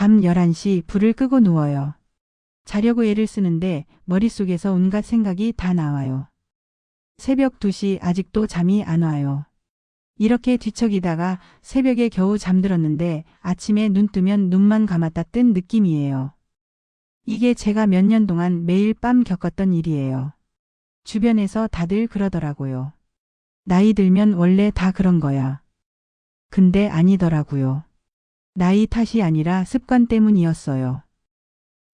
밤 11시 불을 끄고 누워요. 자려고 애를 쓰는데 머릿속에서 온갖 생각이 다 나와요. 새벽 2시 아직도 잠이 안 와요. 이렇게 뒤척이다가 새벽에 겨우 잠들었는데 아침에 눈 뜨면 눈만 감았다 뜬 느낌이에요. 이게 제가 몇 년 동안 매일 밤 겪었던 일이에요. 주변에서 다들 그러더라고요. 나이 들면 원래 다 그런 거야. 근데 아니더라고요. 나이 탓이 아니라 습관 때문이었어요.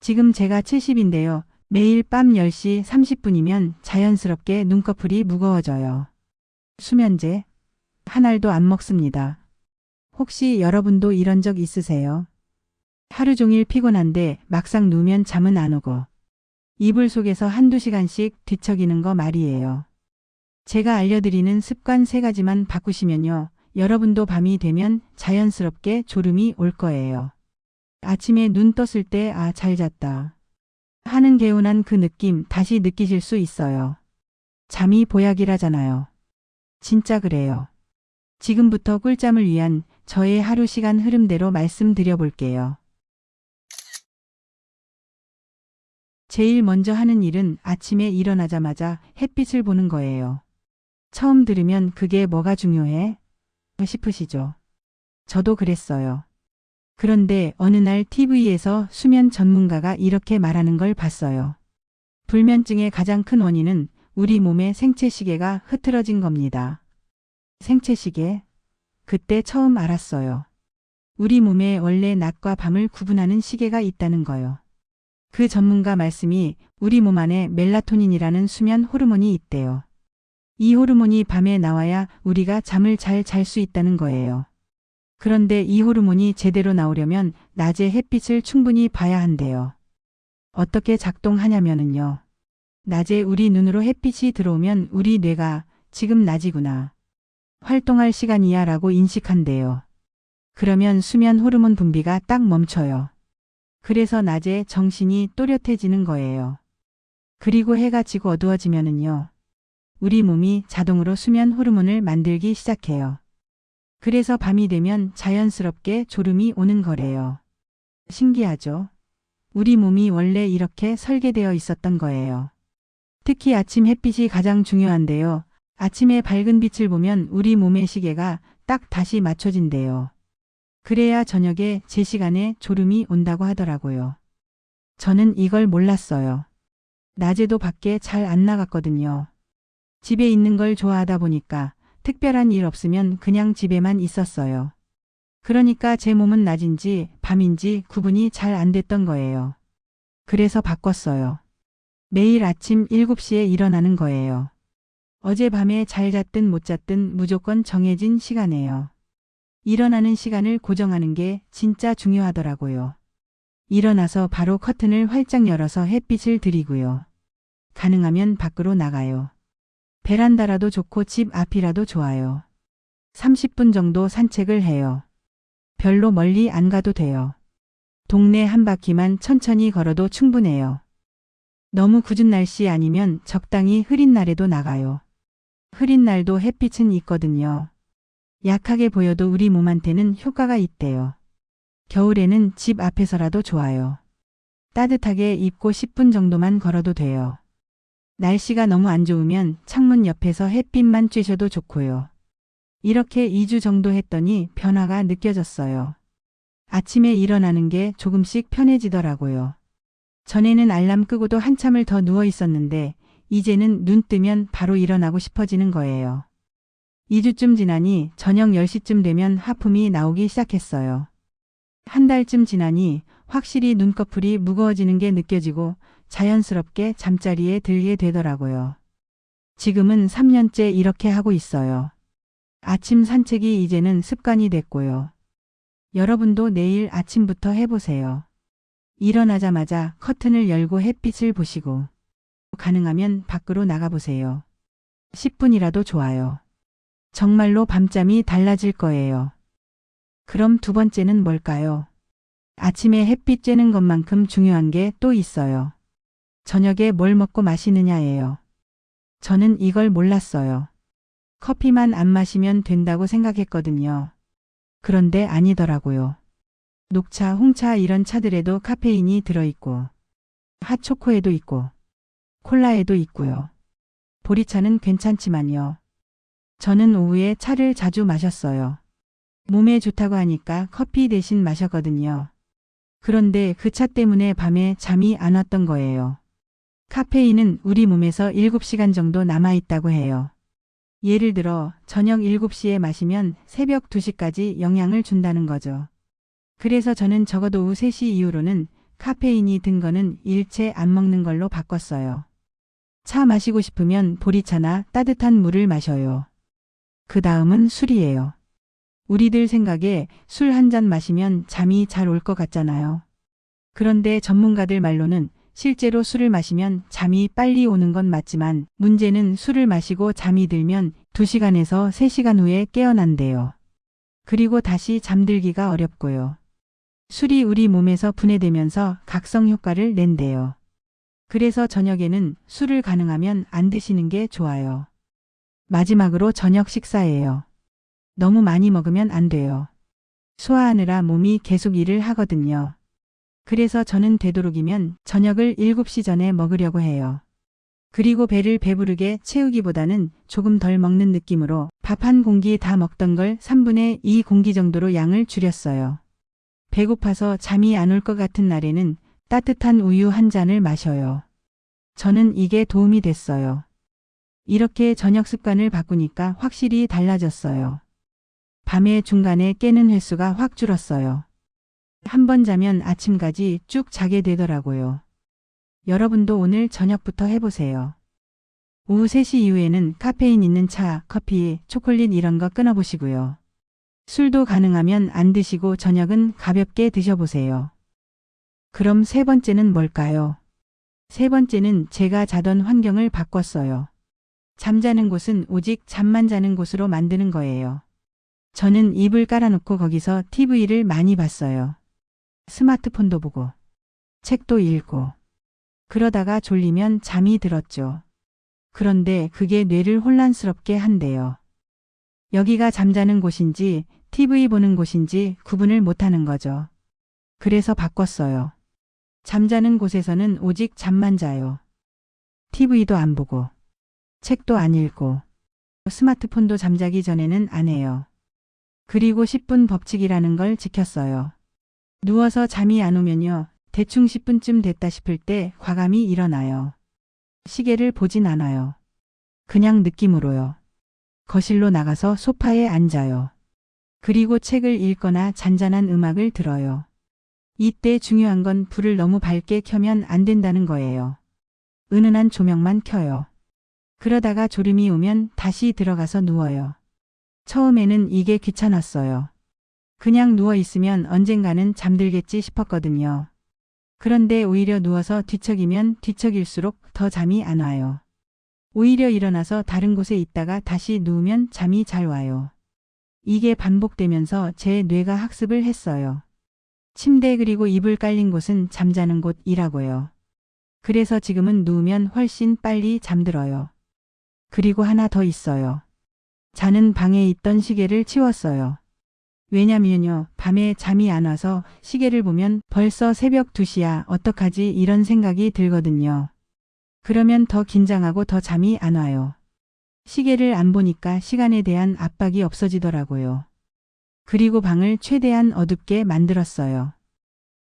지금 제가 70인데요. 매일 밤 10시 30분이면 자연스럽게 눈꺼풀이 무거워져요. 수면제 한 알도 안 먹습니다. 혹시 여러분도 이런 적 있으세요? 하루 종일 피곤한데 막상 누우면 잠은 안 오고 이불 속에서 한두 시간씩 뒤척이는 거 말이에요. 제가 알려드리는 습관 세 가지만 바꾸시면요. 여러분도 밤이 되면 자연스럽게 졸음이 올 거예요. 아침에 눈 떴을 때 아, 잘 잤다. 하는 개운한 그 느낌 다시 느끼실 수 있어요. 잠이 보약이라잖아요. 진짜 그래요. 지금부터 꿀잠을 위한 저의 하루 시간 흐름대로 말씀드려 볼게요. 제일 먼저 하는 일은 아침에 일어나자마자 햇빛을 보는 거예요. 처음 들으면 그게 뭐가 중요해? 싶으시죠? 저도 그랬어요. 그런데 어느 날 TV에서 수면 전문가가 이렇게 말하는 걸 봤어요. 불면증의 가장 큰 원인은 우리 몸의 생체 시계가 흐트러진 겁니다. 생체 시계? 그때 처음 알았어요. 우리 몸에 원래 낮과 밤을 구분하는 시계가 있다는 거요. 그 전문가 말씀이 우리 몸 안에 멜라토닌이라는 수면 호르몬이 있대요. 이 호르몬이 밤에 나와야 우리가 잠을 잘 잘 수 있다는 거예요. 그런데 이 호르몬이 제대로 나오려면 낮에 햇빛을 충분히 봐야 한대요. 어떻게 작동하냐면은요. 낮에 우리 눈으로 햇빛이 들어오면 우리 뇌가 지금 낮이구나. 활동할 시간이야 라고 인식한대요. 그러면 수면 호르몬 분비가 딱 멈춰요. 그래서 낮에 정신이 또렷해지는 거예요. 그리고 해가 지고 어두워지면은요. 우리 몸이 자동으로 수면 호르몬을 만들기 시작해요. 그래서 밤이 되면 자연스럽게 졸음이 오는 거래요. 신기하죠? 우리 몸이 원래 이렇게 설계되어 있었던 거예요. 특히 아침 햇빛이 가장 중요한데요. 아침에 밝은 빛을 보면 우리 몸의 시계가 딱 다시 맞춰진대요. 그래야 저녁에 제 시간에 졸음이 온다고 하더라고요. 저는 이걸 몰랐어요. 낮에도 밖에 잘 안 나갔거든요. 집에 있는 걸 좋아하다 보니까 특별한 일 없으면 그냥 집에만 있었어요. 그러니까 제 몸은 낮인지 밤인지 구분이 잘 안 됐던 거예요. 그래서 바꿨어요. 매일 아침 7시에 일어나는 거예요. 어젯밤에 잘 잤든 못 잤든 무조건 정해진 시간이에요. 일어나는 시간을 고정하는 게 진짜 중요하더라고요. 일어나서 바로 커튼을 활짝 열어서 햇빛을 들이고요. 가능하면 밖으로 나가요. 베란다라도 좋고 집 앞이라도 좋아요. 30분 정도 산책을 해요. 별로 멀리 안 가도 돼요. 동네 한 바퀴만 천천히 걸어도 충분해요. 너무 굳은 날씨 아니면 적당히 흐린 날에도 나가요. 흐린 날도 햇빛은 있거든요. 약하게 보여도 우리 몸한테는 효과가 있대요. 겨울에는 집 앞에서라도 좋아요. 따뜻하게 입고 10분 정도만 걸어도 돼요. 날씨가 너무 안 좋으면 창문 옆에서 햇빛만 쬐셔도 좋고요. 이렇게 2주 정도 했더니 변화가 느껴졌어요. 아침에 일어나는 게 조금씩 편해지더라고요. 전에는 알람 끄고도 한참을 더 누워 있었는데 이제는 눈 뜨면 바로 일어나고 싶어지는 거예요. 2주쯤 지나니 저녁 10시쯤 되면 하품이 나오기 시작했어요. 한 달쯤 지나니 확실히 눈꺼풀이 무거워지는 게 느껴지고 자연스럽게 잠자리에 들게 되더라고요. 지금은 3년째 이렇게 하고 있어요. 아침 산책이 이제는 습관이 됐고요. 여러분도 내일 아침부터 해보세요. 일어나자마자 커튼을 열고 햇빛을 보시고 가능하면 밖으로 나가보세요. 10분이라도 좋아요. 정말로 밤잠이 달라질 거예요. 그럼 두 번째는 뭘까요? 아침에 햇빛 쬐는 것만큼 중요한 게 또 있어요. 저녁에 뭘 먹고 마시느냐예요. 저는 이걸 몰랐어요. 커피만 안 마시면 된다고 생각했거든요. 그런데 아니더라고요. 녹차, 홍차 이런 차들에도 카페인이 들어있고 핫초코에도 있고 콜라에도 있고요. 보리차는 괜찮지만요. 저는 오후에 차를 자주 마셨어요. 몸에 좋다고 하니까 커피 대신 마셨거든요. 그런데 그 차 때문에 밤에 잠이 안 왔던 거예요. 카페인은 우리 몸에서 7시간 정도 남아있다고 해요. 예를 들어 저녁 7시에 마시면 새벽 2시까지 영향을 준다는 거죠. 그래서 저는 적어도 오후 3시 이후로는 카페인이 든 거는 일체 안 먹는 걸로 바꿨어요. 차 마시고 싶으면 보리차나 따뜻한 물을 마셔요. 그 다음은 술이에요. 우리들 생각에 술 한 잔 마시면 잠이 잘 올 것 같잖아요. 그런데 전문가들 말로는 실제로 술을 마시면 잠이 빨리 오는 건 맞지만 문제는 술을 마시고 잠이 들면 2시간에서 3시간 후에 깨어난대요. 그리고 다시 잠들기가 어렵고요. 술이 우리 몸에서 분해되면서 각성 효과를 낸대요. 그래서 저녁에는 술을 가능하면 안 드시는 게 좋아요. 마지막으로 저녁 식사예요. 너무 많이 먹으면 안 돼요. 소화하느라 몸이 계속 일을 하거든요. 그래서 저는 되도록이면 저녁을 7시 전에 먹으려고 해요. 그리고 배를 배부르게 채우기보다는 조금 덜 먹는 느낌으로 밥 한 공기 다 먹던 걸 3분의 2 공기 정도로 양을 줄였어요. 배고파서 잠이 안 올 것 같은 날에는 따뜻한 우유 한 잔을 마셔요. 저는 이게 도움이 됐어요. 이렇게 저녁 습관을 바꾸니까 확실히 달라졌어요. 밤에 중간에 깨는 횟수가 확 줄었어요. 한 번 자면 아침까지 쭉 자게 되더라고요. 여러분도 오늘 저녁부터 해보세요. 오후 3시 이후에는 카페인 있는 차, 커피, 초콜릿 이런 거 끊어보시고요. 술도 가능하면 안 드시고 저녁은 가볍게 드셔보세요. 그럼 세 번째는 뭘까요? 세 번째는 제가 자던 환경을 바꿨어요. 잠자는 곳은 오직 잠만 자는 곳으로 만드는 거예요. 저는 이불 깔아놓고 거기서 TV를 많이 봤어요. 스마트폰도 보고, 책도 읽고, 그러다가 졸리면 잠이 들었죠. 그런데 그게 뇌를 혼란스럽게 한대요. 여기가 잠자는 곳인지 TV 보는 곳인지 구분을 못하는 거죠. 그래서 바꿨어요. 잠자는 곳에서는 오직 잠만 자요. TV도 안 보고, 책도 안 읽고, 스마트폰도 잠자기 전에는 안 해요. 그리고 10분 법칙이라는 걸 지켰어요. 누워서 잠이 안 오면요. 대충 10분쯤 됐다 싶을 때 과감히 일어나요. 시계를 보진 않아요. 그냥 느낌으로요. 거실로 나가서 소파에 앉아요. 그리고 책을 읽거나 잔잔한 음악을 들어요. 이때 중요한 건 불을 너무 밝게 켜면 안 된다는 거예요. 은은한 조명만 켜요. 그러다가 졸음이 오면 다시 들어가서 누워요. 처음에는 이게 귀찮았어요. 그냥 누워 있으면 언젠가는 잠들겠지 싶었거든요. 그런데 오히려 누워서 뒤척이면 뒤척일수록 더 잠이 안 와요. 오히려 일어나서 다른 곳에 있다가 다시 누우면 잠이 잘 와요. 이게 반복되면서 제 뇌가 학습을 했어요. 침대 그리고 이불 깔린 곳은 잠자는 곳이라고요. 그래서 지금은 누우면 훨씬 빨리 잠들어요. 그리고 하나 더 있어요. 자는 방에 있던 시계를 치웠어요. 왜냐면요, 밤에 잠이 안 와서 시계를 보면 벌써 새벽 2시야, 어떡하지, 이런 생각이 들거든요. 그러면 더 긴장하고 더 잠이 안 와요. 시계를 안 보니까 시간에 대한 압박이 없어지더라고요. 그리고 방을 최대한 어둡게 만들었어요.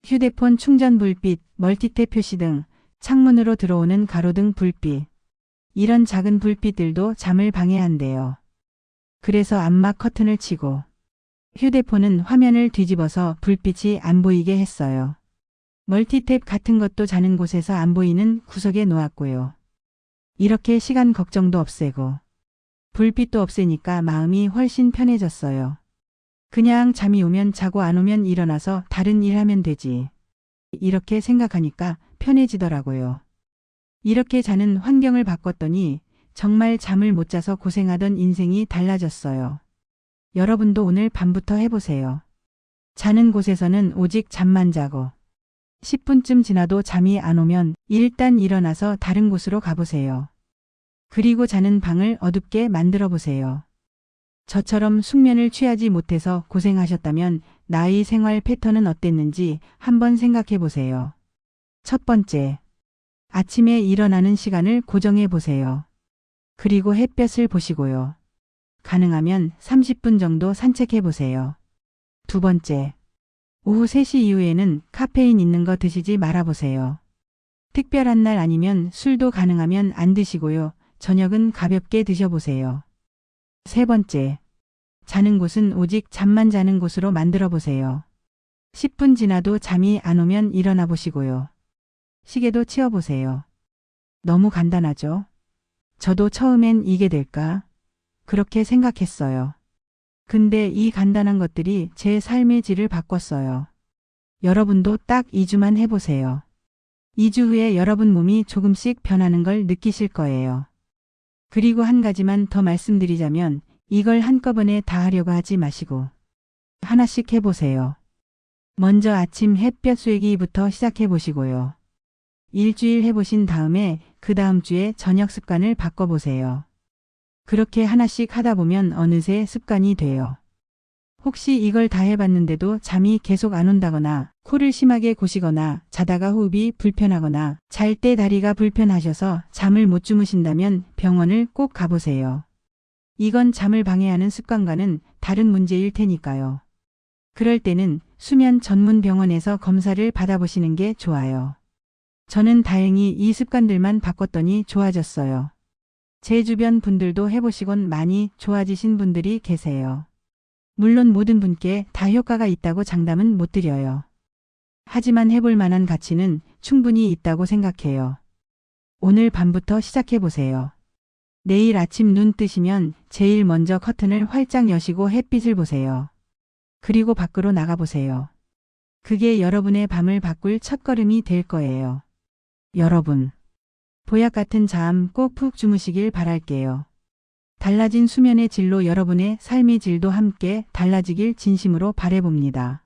휴대폰 충전 불빛, 멀티탭 표시 등 창문으로 들어오는 가로등 불빛. 이런 작은 불빛들도 잠을 방해한대요. 그래서 암막 커튼을 치고 휴대폰은 화면을 뒤집어서 불빛이 안 보이게 했어요. 멀티탭 같은 것도 자는 곳에서 안 보이는 구석에 놓았고요. 이렇게 시간 걱정도 없애고 불빛도 없애니까 마음이 훨씬 편해졌어요. 그냥 잠이 오면 자고 안 오면 일어나서 다른 일 하면 되지. 이렇게 생각하니까 편해지더라고요. 이렇게 자는 환경을 바꿨더니 정말 잠을 못 자서 고생하던 인생이 달라졌어요. 여러분도 오늘 밤부터 해보세요. 자는 곳에서는 오직 잠만 자고 10분쯤 지나도 잠이 안 오면 일단 일어나서 다른 곳으로 가보세요. 그리고 자는 방을 어둡게 만들어 보세요. 저처럼 숙면을 취하지 못해서 고생하셨다면 나의 생활 패턴은 어땠는지 한번 생각해 보세요. 첫 번째, 아침에 일어나는 시간을 고정해 보세요. 그리고 햇볕을 보시고요. 가능하면 30분 정도 산책해 보세요. 두 번째, 오후 3시 이후에는 카페인 있는 거 드시지 말아 보세요. 특별한 날 아니면 술도 가능하면 안 드시고요. 저녁은 가볍게 드셔보세요. 세 번째, 자는 곳은 오직 잠만 자는 곳으로 만들어 보세요. 10분 지나도 잠이 안 오면 일어나 보시고요. 시계도 치워 보세요. 너무 간단하죠? 저도 처음엔 이게 될까? 그렇게 생각했어요. 근데 이 간단한 것들이 제 삶의 질을 바꿨어요. 여러분도 딱 2주만 해보세요. 2주 후에 여러분 몸이 조금씩 변하는 걸 느끼실 거예요. 그리고 한 가지만 더 말씀드리자면 이걸 한꺼번에 다 하려고 하지 마시고 하나씩 해보세요. 먼저 아침 햇볕 쐬기부터 시작해 보시고요. 일주일 해보신 다음에 그 다음 주에 저녁 습관을 바꿔보세요. 그렇게 하나씩 하다 보면 어느새 습관이 돼요. 혹시 이걸 다 해봤는데도 잠이 계속 안 온다거나 코를 심하게 고시거나 자다가 호흡이 불편하거나 잘 때 다리가 불편하셔서 잠을 못 주무신다면 병원을 꼭 가보세요. 이건 잠을 방해하는 습관과는 다른 문제일 테니까요. 그럴 때는 수면 전문 병원에서 검사를 받아보시는 게 좋아요. 저는 다행히 이 습관들만 바꿨더니 좋아졌어요. 제 주변 분들도 해보시곤 많이 좋아지신 분들이 계세요. 물론 모든 분께 다 효과가 있다고 장담은 못 드려요. 하지만 해볼 만한 가치는 충분히 있다고 생각해요. 오늘 밤부터 시작해보세요. 내일 아침 눈 뜨시면 제일 먼저 커튼을 활짝 여시고 햇빛을 보세요. 그리고 밖으로 나가보세요. 그게 여러분의 밤을 바꿀 첫걸음이 될 거예요. 여러분, 보약 같은 잠 꼭 푹 주무시길 바랄게요. 달라진 수면의 질로 여러분의 삶의 질도 함께 달라지길 진심으로 바래봅니다.